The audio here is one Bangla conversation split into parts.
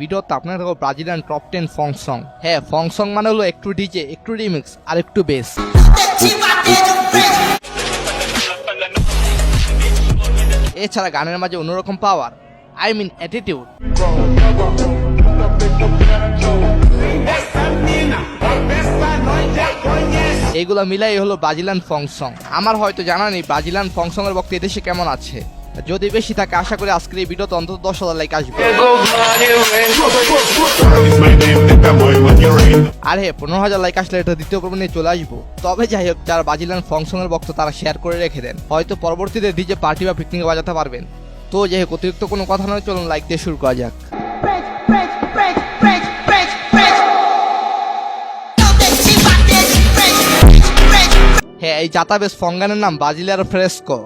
ভিডিওতে আপনার দেখো Brazilian top ten phonk song হ্যাঁ ফং সং মানে হলো একটু ডিজে একটু রিমিক্স আর একটু বেস এছাড়া গানের মাঝে অন্যরকম পাওয়ার আই মিন অ্যাটিটিউড এইগুলো মিলাই হলো ব্রাজিলিয়ান ফং সং আমার হয়তো জানা নেই ব্রাজিলিয়ান ফং সং এর বক্ত এদেশে কেমন আছে। যদি বেশি থাকে, আশা করি আজকের এই ভিডিওতে অন্তত দশ হাজার লাইক আসবে. আর, পনেরো হাজার লাইক আসলে এটা দ্বিতীয় পর্ব নিয়ে চলে আসব। তবে যাই হোক, যারা ব্রাজিলিয়ান ফং সং এর বক্ত তারা শেয়ার করে রেখে দেন। হয়তো পরবর্তীতে ডিজে পার্টি বা পিকনিকে বাজাতে পারবেন। তো যাই হোক, অতিরিক্ত কোনো কথা নয়, চলুন লাইক দিয়ে শুরু করা যাক। হ্যাঁ এই জাতাবেস ফঙ্গানের নাম ব্রাজিলিয়ার ফ্রেস্কো।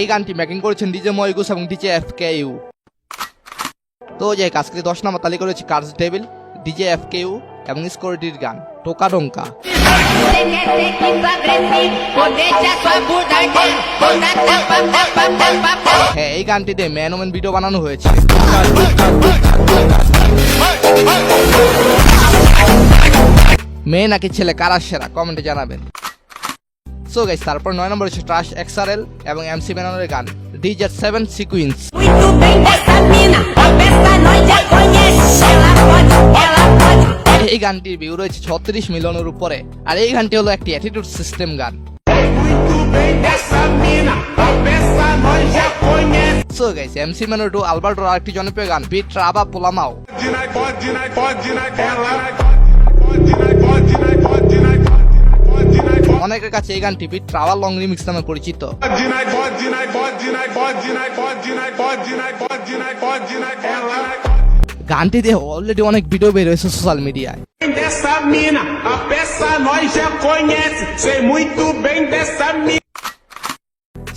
এই গানটি মেকিং করেছেন ডিজে ময়গুস এবং ডিজে এফ কে ইউ তো যে আজকে দশ নম্বর তালিকা রয়েছে curse devil DJ F K U এবং স্কোরিটির গান, টোকা ডোঙ্কা. হ্যাঁ এই গানটিতে ম্যান ওমেন ভিডিও বানানো হয়েছে। মেয়ে নাকি ছেলে, কারা সেরা? কমেন্টে জানাবেন। সো গাইস তারপর নয় নম্বর হচ্ছে ট্রাশ এক্সআরএল এবং এমসি ব্যাননের গান। ডিজের সেভেন সিকুইন্স. এই গানটির ভিউ রয়েছে ছত্রিশ মিলিয়নের উপরে। আর এই গানটি হলো একটি অ্যাটিটিউড সিস্টেম গান। সো গাইস এমসি ম্যানোর টু আলবার্টোর আরেকটি জনপ্রিয় গান বিট ট্রাবা পোলামাও অনেকের কাছে এই গানটি বিট ট্রাভাল লং রিমিক্স নামে পরিচিত। গানটিতে অলরেডি অনেক ভিডিও বের হয়েছে সোশ্যাল মিডিয়ায়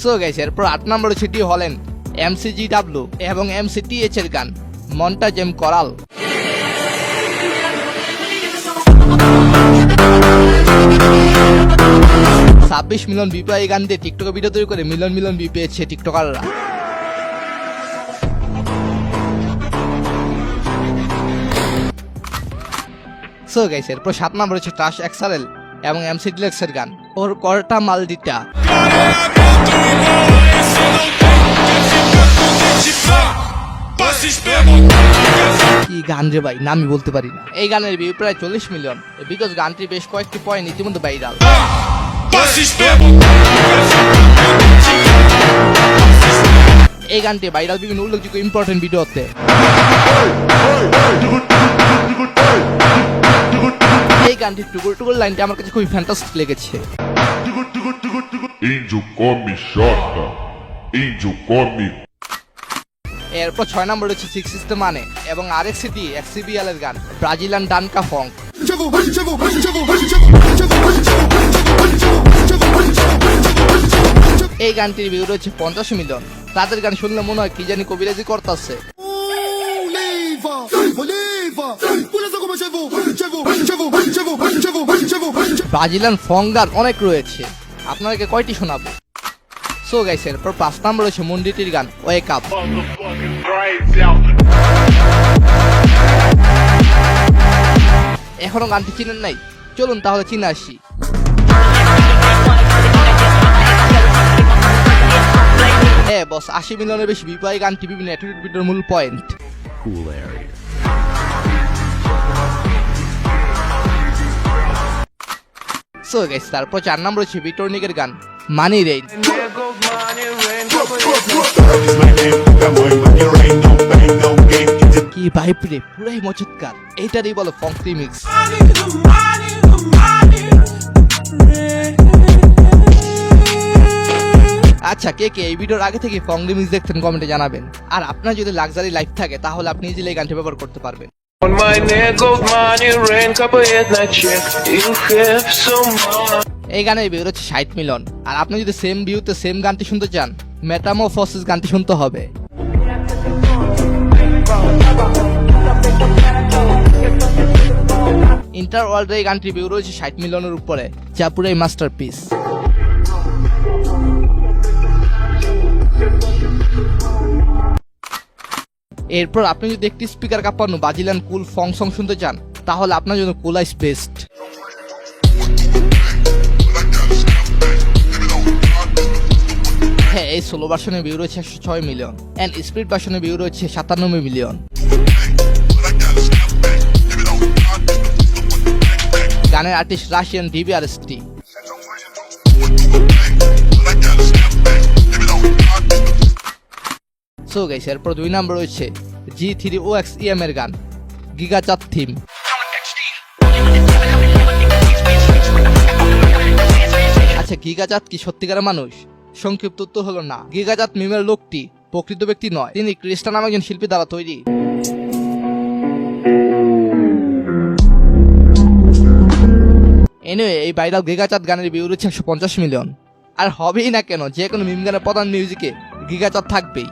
সো গাইস এরপর আট নম্বরে সেটি হলেন এমসিজি এবং এমসিটিএচ এর গান মন্টাজেম করাল ছাব্বিশ মিলিয়ন বিপি এই গান দিয়ে টিকটকে ভিডিও তৈরি করে মিলিয়ন মিলিয়ন বি পেয়েছে টিকটকাররা সো গাইস এরপর সাত নম্বর হচ্ছে ট্রাশ এক্সারেল এবং এমসি ডিলেক্সের গান। ওর করটা মালদিটা। কি গান রে ভাই? নামই বলতে পারি না। এই গানের ভিউ প্রায় চল্লিশ মিলিয়ন। বিকজ গানটি বেশ কয়েকটি পয়েন্ট ইতিমধ্যে ভাইরাল এই গানটি ভাইরাল বিভিন্ন উল্লেখযোগ্য ইম্পর্টেন্ট ভিডিওতে এই গানটির টুকুর টুকুর লাইনটি আমার কাছে খুবই ফ্যান্টাস্টিক লেগেছে এরপর ছয় নম্বর হচ্ছে সিক্স সিস্টেম মানে এবং আর এক্স সিটি এক্সিবিএল এর গান ব্রাজিলিয়ান ডানকা ফং এই গানটির ভিউ রয়েছে পঞ্চাশ মিলিয়ন। তাদের গান শুনলে মনে হয় কি জানি কবিরাজি করতেছে। ব্রাজিলিয়ান ফং গান অনেক রয়েছে। আপনাদেরকে কয়টি শোনাবো? সো গাইস এরপর পাঁচ নম্বর রয়েছে মন্ডিটির গান ওয়েক আপ এখনও গানটি চিনেন নাই? চলুন তাহলে চিনে আসি। হ্যাঁ বস আশি মিলিয়নের বেশি বিপাই গান টিভি অ্যাটিটিউড মূল পয়েন্ট সো গাইস তারপর চার নাম রয়েছে বিটর্নিকের গান মানি রেইন কি ভাইপ রে পুরাই মচৎকার এইটারই বলো ফংক্রি মিক্স আচ্ছা কে কে? এই ভিডিওর আগে থেকে ফং রিমিক্স দেখতেন কমেন্টে জানাবেন। আর আপনার যদি লাক্সারি লাইফ থাকে তাহলে আপনি ইজিলি এই গানটি ব্যবহার করতে পারবেন। On my neck, gold money, rain, couple hit check. You have so much. এই গানের ভিউ হচ্ছে ষাট মিলিয়ন। আর আপনি যদি সেম ভিউতে সেম গানটি শুনতে চান মেটামোফসিস গানটি শুনতে হবে। ইন্টার ওয়ার্ল্ডে এই গানটির ভিউ রয়েছে ষাট মিলিয়নের উপরে। যা পুরাই মাস্টারপিস এরপর আপনি যদি একটি স্পিকার কাঁপানো বাজিলান কুল ফং সং শুনতে চান, তাহলে আপনার জন্য কুলাইস বেস্ট হ্যাঁ এই ষোলো ভার্সনের ভিউ রয়েছে একশো ছয় মিলিয়ন অ্যান্ড স্পিড ভার্সনের ভিউ রয়েছে সাতানব্বই মিলিয়ন গানের artist Russian D B R S T so guys এরপর দুই নম্বর রয়েছে G three O X E M এর গান, গিগা গিগাচাত থিম। আচ্ছা গিগাজাত কি সত্যিকারের মানুষ? সংক্ষিপ্ত উত্তর হলো না। গিগাজাত মিমের লোকটি, প্রকৃত ব্যক্তি নয়, তিনি ক্রিস্টান নামে একজন শিল্পী দ্বারা তৈরি। এনিওয়ে এই ভাইরাল গিগাচাত গানের ভিউ রয়েছে একশো পঞ্চাশ মিলিয়ন। আর হবেই না কেন, যে কোনো মিম গানের প্রধান মিউজিকে গিগাচাত থাকবেই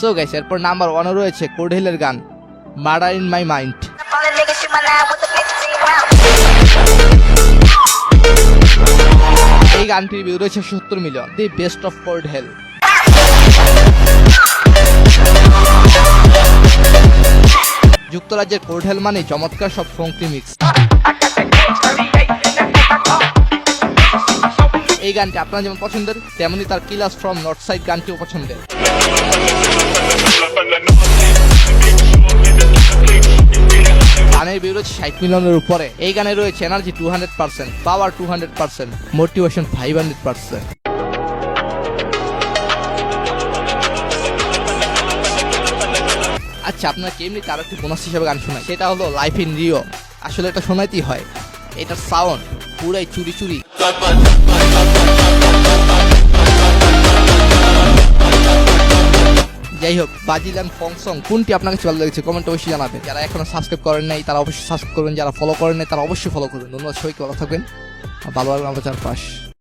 সো গাইস এরপর নাম্বার ওয়ানে রয়েছে কোডহেলের গান murder in my mind All the niggas shoot my line with the 15 round. এই গানটির ভিউ রয়েছে সত্তর million the best of cold hell যুক্তরাজ্যের কোল্ড হেল মানে চমৎকার সব ফোঙ্কি মিক্স। এই গানটি আপনার যেমন পছন্দের তেমনি তার কিলাস ফ্রম নর্থ সাইড গানটিও পছন্দের। গানের রয়েছে ষাট মিলিয়নের উপরে। এই গানে রয়েছে energy two hundred percent power two hundred percent motivation five hundred percent আচ্ছা আপনার এমনি তার একটি বোনাস হিসেবে গান শোনায়? সেটা হলো লাইফ ইন রিও আসলে এটা শোনাইতেই হয়। এটার সাউন্ড পুরাই চুরি চুরি। যাই হোক বাজিলান ফং সং কোনটি আপনার কাছে ভালো লেগেছে? কমেন্ট অবশ্যই জানাবেন। যারা এখনও সাবস্ক্রাইব করেন নাই, তারা অবশ্যই সাবস্ক্রাইব করবেন। যারা ফলো করেন নাই, তারা অবশ্যই ফলো করবেন। ধন্যবাদ সবাইকে, ভালো থাকবেন। ভালো লাগবে আমাদের চারপাশ।